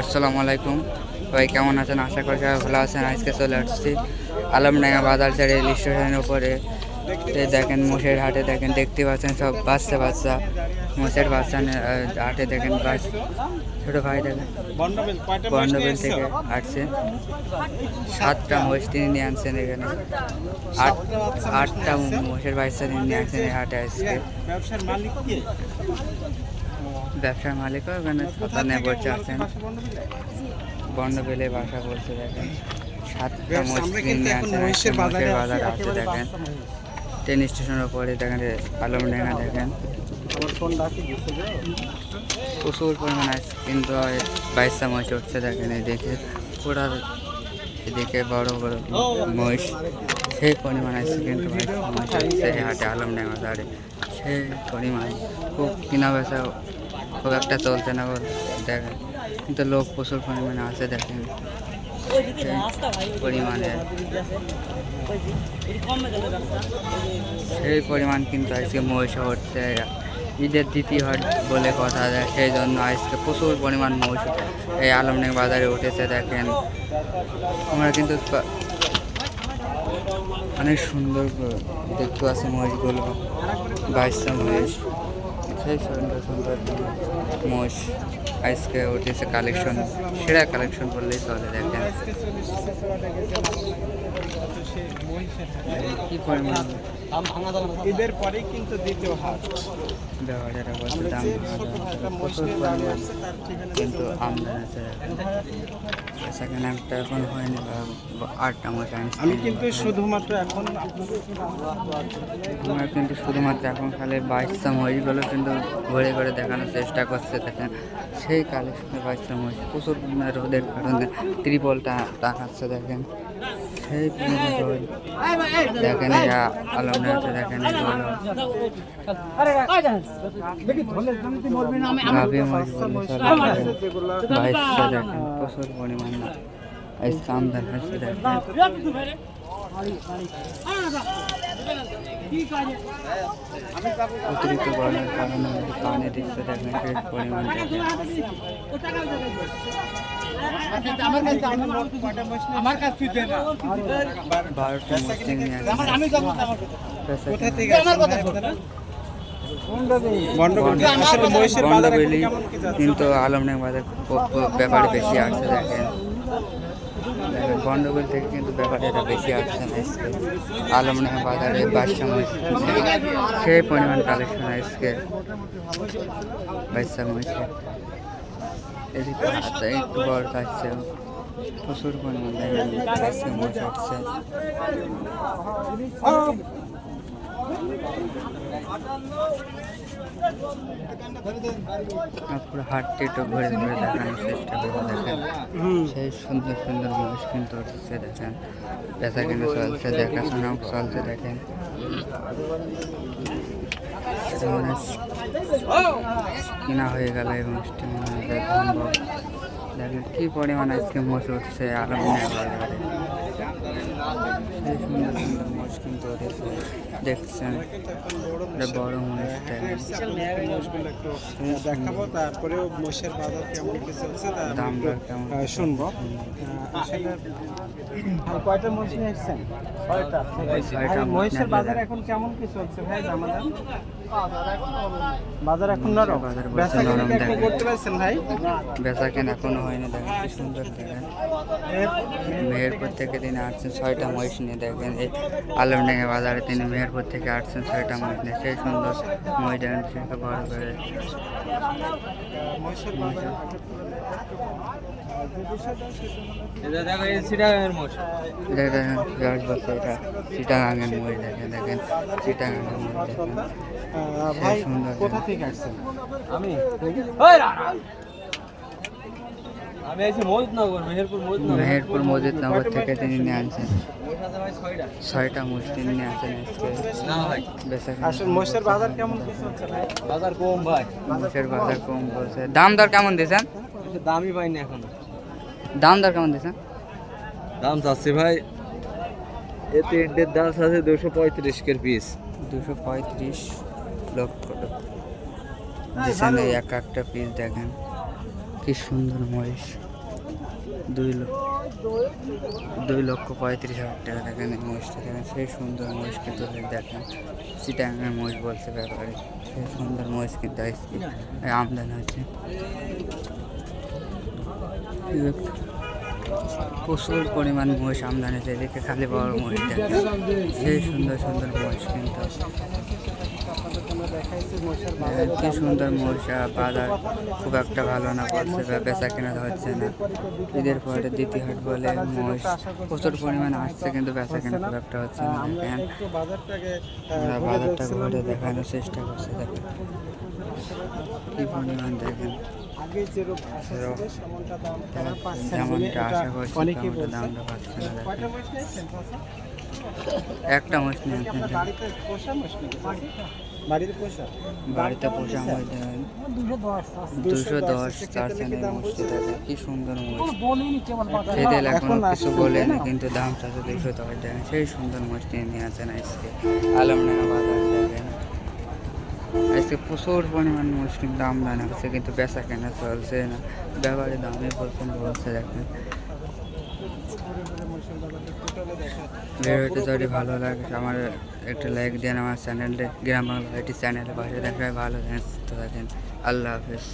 আসসালামু আলাইকুম সবাই কেমন আছেন? আশা করি সবাই ভালো আছেন। আজকে চলে আসছি আলমডাঙ্গা বাজার রেল স্টেশনের উপরে। দেখেন, মোষের হাটে দেখেন, দেখতে পাচ্ছেন সব বাচ্চা বাচ্চা। মোষের বাচ্চা হাটে দেখেন, বাস ছোট ভাই দেখেন। বন্ডবেল থেকে আসছে। সাতটা মোষ তিনি নিয়ে আনছেন এখানে। আট আটটা মোষের বাচ্চা তিনি নিয়ে আনছেন এই হাটে আজকে। ব্যবসার মালিকও এখানে ছাতা নিয়ে বসে আছেন। বন্ডবেলে বাসা বলছে দেখেন সাতটা মহিষের বাজারে আছে দেখেন। ট্রেন স্টেশনের উপরে দেখেন দেখেন। ডাকি দিচ্ছে যে প্রচুর পরিমাণ আছে কিন্তু বাইশটা মহিষ উঠছে দেখেন এদিকে পুরা এদিকে বড় বড় মহিষ সেই পরিমাণ আছে কিন্তু বাইশটা মহিষ উঠছে হাটে আলমডাঙ্গা বাজারে সেই পরিমাণ খুব কিনা বেচা একটা চলছে না বল দেখেন কিন্তু লোক প্রচুর পরিমাণে আছে দেখেন। পরিমাণে। সেই পরিমাণ কিন্তু আজকে মহিষ হচ্ছে। ঈদের দ্বিতীয় হাট বলে কথা যায়, সেই জন্য আজকে প্রচুর পরিমাণ মহিষ এই আলমডাঙ্গা বাজারে উঠেছে দেখেন। আমরা কিন্তু অনেক সুন্দর দেখতে পাচ্ছি মহিষগুলো বাইশটা মহিষ। সেই সুন্দর সুন্দর মহিষ আজকে উঠেছে কালেকশন সেরা কালেকশন করলেই চলে দেখেন কি পরিমাণ ঈদের পরেই কিন্তু দ্বিতীয় হাট দাম প্রচুর পরিমাণ কিন্তু আমদানি আছে এখন হয়নি আটটা মাস আমি কিন্তু শুধুমাত্র এখন আমরা কিন্তু শুধুমাত্র এখন খালি বাইশটা মহিষগুলো কিন্তু ঘুরে ঘুরে দেখানোর চেষ্টা করছে। দেখেন সেই কালেকশনের বাইশটা মহিষ প্রচুর রোদের কারণে ত্রিপলটা টাকাচ্ছে দেখেন। সেই পরিমাণে রোদ দেখেন এই আ- আলমনে আছে, দেখেন বলে চলে দেখেন, প্রচুর পরিমাণ দেখেন। অতিরিক্ত মহিষের কি যাচ্ছে? কিন্তু আলমডাঙ্গা বাজার ব্যাপারে বেশি আসছে দেখেন। বন্ডবেল থেকে কিন্তু ব্যাপারটা বেশি আসছে আলমডাঙ্গা বাজারে বাদশা মহিষ সেই পরিমাণ কালেকশন আজকে। বাদশা মহিষে এদিকে হাতটা একটু বড় থাকছে প্রচুর পরিমাণ আসছে আর পুরো হাটটি একটু ঘুরে ঘুরে দেখানোর চেষ্টা করে দেখেন। সেই সুন্দর সুন্দর মহিষ কিন্তু উঠছে দেখেন। বেচা কিনে চলছে দেখাশোনাও চলছে দেখেন। কিনা হয়ে গেল এই সম্ভব দেখেন কি পরিমাণ উঠছে আলমিনা বাজারে সেই মোষ দেখাবো তারপরেও মহিষের বাজার কেমন কি চলছে তা দাম কেমন শুনব কয়টা মহিষ নিয়ে এসছেন কয়টা মহিষের বাজার এখন কেমন কি চলছে ভাই আমাদের বাজার এখন নরম? বেচা কিনে নরম এখন করতে পারছেন ভাই? বেচা কেনা এখনও হয়নি দেখেন কি সুন্দর দেখেন। মেহেরপুর থেকে তিনি আসছেন ছয়টা মহিষ নিয়ে দেখেন এই আলমডাঙ্গা বাজারে তিনি মেহেরপুর থেকে আসছেন ছয়টা মহিষ নিয়ে। সেই সুন্দর মহিষ দেখেন সেটাকে বড় করে। সেটা দেখেন বছর মহিষ দেখেন দেখেন মহিষ দেখেন। ভাই কোথা থেকে আসছেন? আমি? আমি আছি মহিদনগর মেহেরপুর মজিদনগর থেকে তিনি নিয়ে আনছেন ছয়টা ছয়টা তিনি নিয়ে আসেন না ভাই। বেচা আসলে বাজার কেমন চলছে ভাই? বাজার কম ভাই। মহিষের বাজার কম বলছে। দাম দর কেমন দিয়েছেন? দামই পাইনি এখন। দাম দর কেমন দিয়েছেন? দাম চাচ্ছি ভাই এ তিনটের দাম আছে দুশো পঁয়ত্রিশ কের পিস দুশো পঁয়ত্রিশ। লক্ষ দিয়েছেন এই এক একটা পিস দেখেন কি সুন্দর মহিষ দুই লক্ষ দুই লক্ষ পঁয়ত্রিশ হাজার টাকা দেখেন এই মহিষটা দেখেন সেই সুন্দর মহিষকে তুলে দেখেন সিটাঙ্গের মহিষ বলছে ব্যাপারে। সেই সুন্দর মহিষ কিন্তু আমদানি হচ্ছে। প্রচুর পরিমাণ মহিষ আমদানি হচ্ছে এদিকে খালি বড় মহিষ দেখেন। সেই সুন্দর সুন্দর মহিষ কিন্তু আপনাদের জন্য দেখাইছি মহিষের দেখেন কি সুন্দর আর বাজার খুব একটা ভালো না করছে বা বেচা কেনা হচ্ছে না। ঈদের পরে দ্বিতীয় হাট বলে মহিষ প্রচুর পরিমাণ আসছে কিন্তু বেচা কেনা খুব একটা হচ্ছে না। আমরা দেখেন আমরা বাজারটা। ঘুরে দেখানোর চেষ্টা করছি দেখেন। কি পরিমাণ দেখেন। যেমনটা আশা করছি তেমনটা দামটা পাচ্ছে না দেখেন? একটা আসছেন। বাড়িতে পোষা বাড়িতে পোষা দাম দুশো দুশো চার দাম মহিষটি বলছে? দেখেন কি সুন্দর মহিষ এখন কিছু বলে না? কিন্তু দাম চাচ্ছে দুশো দশ দেখেন সেই সুন্দর মহিষটি নিয়ে আসেন আজকে। আলমডাঙ্গা বাজার দেখেন। আজকে প্রচুর পরিমাণ মহিষ কিন্তু আমদানি হচ্ছে কিন্তু বেচা কেনা চলছে না। ব্যাপারে দামে বলছেন বলছে দেখেন ঘুরে ঘুরে মহিষের বাজারটা টোটালে দেখা ভিডিওটি যদি ভালো লাগে আমার একটা লাইক দেন আমার চ্যানেলটা গ্রাম বাংলা একটি চ্যানেলের পাশে দেখায় ভালো থাকেন আল্লাহ হাফেজ।